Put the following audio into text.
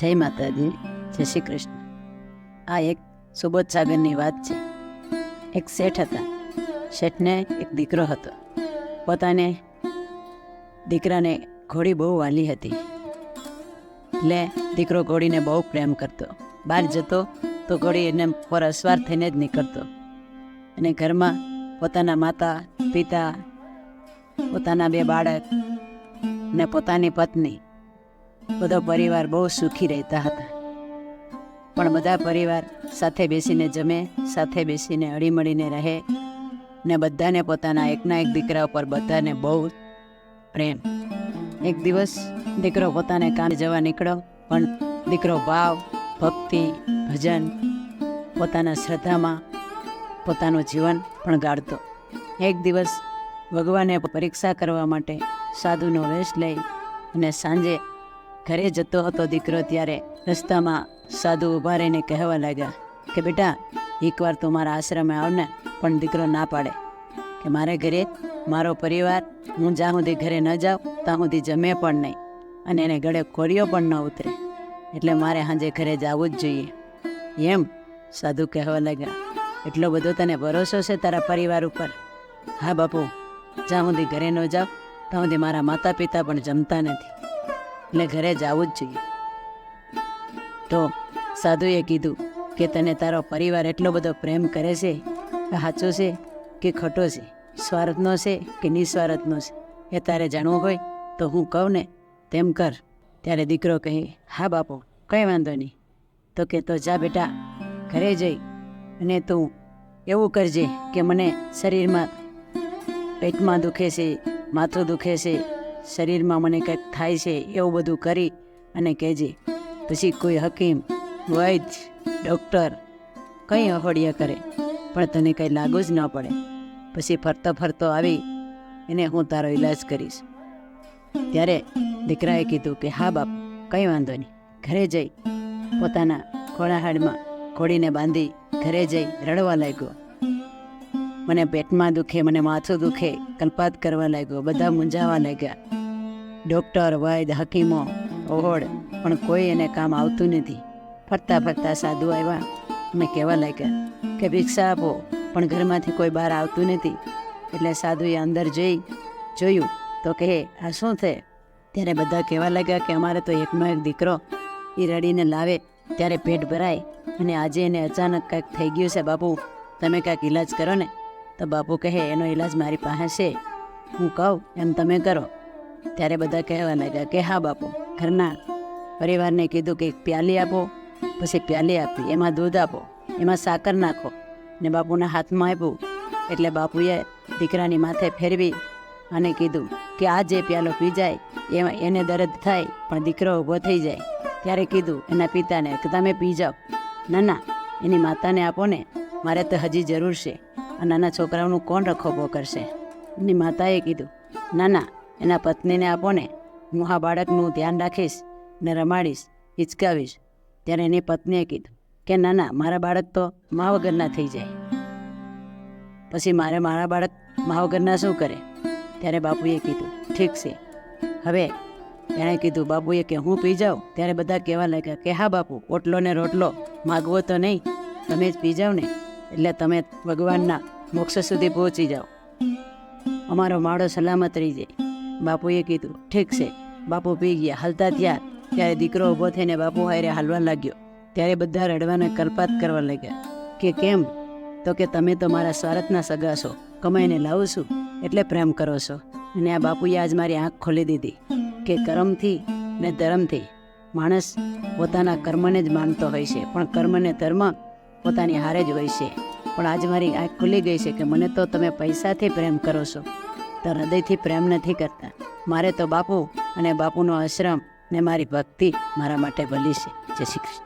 જય માતાજી, જય શ્રી કૃષ્ણ. આ એક સુબોધ સાગરની વાત છે. એક શેઠ હતા. શેઠને એક દીકરો હતો. પોતાને દીકરાને ઘોડી બહુ વાલી હતી. એટલે દીકરો ઘોડીને બહુ પ્રેમ કરતો. બહાર જતો તો ઘોડી એને પર અસવાર થઈને જ નીકળતો. અને ઘરમાં પોતાના માતા, પિતા, પોતાના બે બાળક ને પોતાની પત્ની બધો પરિવાર બહુ સુખી રહેતા હતા. પણ બધા પરિવાર સાથે બેસીને જમે, સાથે બેસીને હળીમળીને રહે ને બધાને પોતાના એકના એક દીકરા ઉપર બધાને બહુ પ્રેમ. એક દિવસ દીકરો પોતાને કામ જવા નીકળ્યો, પણ દીકરો ભાવ, ભક્તિ, ભજન પોતાના શ્રદ્ધામાં પોતાનું જીવન પણ ગાળતો. એક દિવસ ભગવાને પરીક્ષા કરવા માટે સાધુનો વેશ લઈ અને સાંજે ઘરે જતો હતો દીકરો ત્યારે રસ્તામાં સાધુ ઊભા રહીને કહેવા લાગ્યા કે બેટા, એકવાર તું મારા આશ્રમે આવને, પણ દીકરો ના પાડે. કે મારે ઘરે મારો પરિવાર, હું જ્યાં સુધી ઘરે ન જાઉં, ત્યાં સુધી જમે પણ નહીં અને એને ગળે કોળીઓ પણ ન ઉતરે. એટલે મારે સાંજે ઘરે જવું જ જોઈએ. એમ સાધુ કહેવા લાગ્યા. એટલો બધો તને ભરોસો છે તારા પરિવાર ઉપર? હા બાપુ, જ્યાં સુધી ઘરે ન જાઉં, ત્યાં સુધી મારા માતા પિતા પણ જમતા નથી. એટલે ઘરે જવું જ જોઈએ. તો સાધુએ કીધું કે તને તારો પરિવાર એટલો બધો પ્રેમ કરે છે, સાચો છે કે ખોટો છે, સ્વાર્થનો છે કે નિસ્વાર્થનો છે, એ તારે જાણવું હોય તો હું કહું ને તેમ કર. ત્યારે દીકરો કહે, હા બાપુ, કંઈ વાંધો નહીં. તો કે તો જા બેટા, ઘરે જઈ અને તું એવું કરજે કે મને શરીરમાં પેટમાં દુખે છે, માથું દુખે છે શરીરમાં મને કંઈક થાય છે એવું બધું કરી અને કહેજે, પછી કોઈ હકીમ વૈદ ડૉક્ટર કંઈ અહોડિયા કરે, પણ તને કંઈ લાગુ જ ન પડે. પછી ફરતો ફરતો આવી એને હું તારો ઈલાજ કરીશ. ત્યારે દીકરાએ કીધું કે, હા બાપ, કંઈ વાંધો નહીં. ઘરે જઈ. પોતાના ખોળાહાડમાં ઘોડીને બાંધી ઘરે જઈ રડવા લાગ્યો. મને પેટમાં દુખે, મને માથું દુખે, કલ્પાત કરવા લાગ્યો, બધા મૂંઝાવા લાગ્યા. ડૉક્ટર વૈદ હકીમો ઓહોડ પણ કોઈ એને કામ આવતું નથી. ફરતા ફરતા સાધુ આવ્યા. અમે કહેવા લાગ્યા કે, ભિક્ષા આપો, પણ ઘરમાંથી કોઈ બહાર આવતું નથી. એટલે સાધુએ અંદર જઈ જોયું તો કહે, આ શું છે? ત્યારે બધા કહેવા લાગ્યા કે, અમારે તો એકનો એક દીકરો એ રડીને લાવે, ત્યારે પેટ ભરાય, અને આજે એને અચાનક કંઈક થઈ ગયું છે, બાપુ. તમે કાંઈક ઈલાજ કરો ને. તો બાપુ કહે, એનો ઈલાજ મારી પાસે છે. હું કહું, એમ તમે કરો. ત્યારે બધા કહેવા લાગ્યા કે હા બાપુ, ઘરના પરિવારને કીધું કે એક પ્યાલી આપો, પછી પ્યાલી આપી, એમાં દૂધ આપો, એમાં સાકર નાખો. ને બાપુના હાથમાં આપ્યું, એટલે બાપુએ દીકરાની માથે ફેરવી અને કીધું કે આ જે પ્યાલો પી જાય એમાં એને દર્દ થાય, પણ દીકરો ઊભો થઈ જાય. ત્યારે કીધું એના પિતાને કે તમે પી જાઓ. ના ના એની માતાને આપો ને, મારે તો હજી જરૂર છે. આ નાના છોકરાઓનું કોણ રખોપો કરશે? એની માતાએ કીધું ના ના એના પત્નીને આપો ને હું આ બાળકનું ધ્યાન રાખીશ ને રમાડીશ, હિચકાવીશ. ત્યારે એની પત્નીએ કીધું કે, ના ના, મારા બાળક તો મા વગરના થઈ જાય. પછી મારે મારા બાળક મા વગરના શું કરે? ત્યારે બાપુએ કીધું, ઠીક છે. હવે એણે કીધું, બાપુએ કે હું પી જાઉં? ત્યારે બધા કહેવા લાગ્યા કે, હા, બાપુ, ઓટલો ને રોટલો માગવો તો નહીં. તમે જ પી જાઓ ને, એટલે તમે ભગવાનના મોક્ષ સુધી પહોંચી જાઓ. અમારો માળો સલામત રહી જાય. બાપુએ કીધું, ઠીક છે. બાપુ પી ગયા. હાલતા થયા. ત્યારે દીકરો ઊભો થઈને બાપુ હારે હાલવા લાગ્યો. ત્યારે બધા રડવાને કલ્પાત કરવા લાગ્યા. કે કેમ? તો કે તમે તો મારા સ્વાર્થના સગા છો. કમાઈને લાવું છું. એટલે પ્રેમ કરો છો. અને આ બાપુએ આજ મારી આંખ ખોલી દીધી. કે કર્મથી ને ધર્મથી. માણસ પોતાના કર્મને જ માનતો હોય છે. પણ કર્મને ધર્મ પોતાની હારે જ હોય છે. પણ આજ મારી આંખ ખુલી ગઈ છે કે મને તો તમે પૈસાથી પ્રેમ કરો છો. તો હૃદયથી પ્રેમ નથી કરતા. મારે તો બાપુ અને બાપુનો આશ્રમ ને મારી ભક્તિ મારા માટે ભલી છે. જય શ્રી કૃષ્ણ.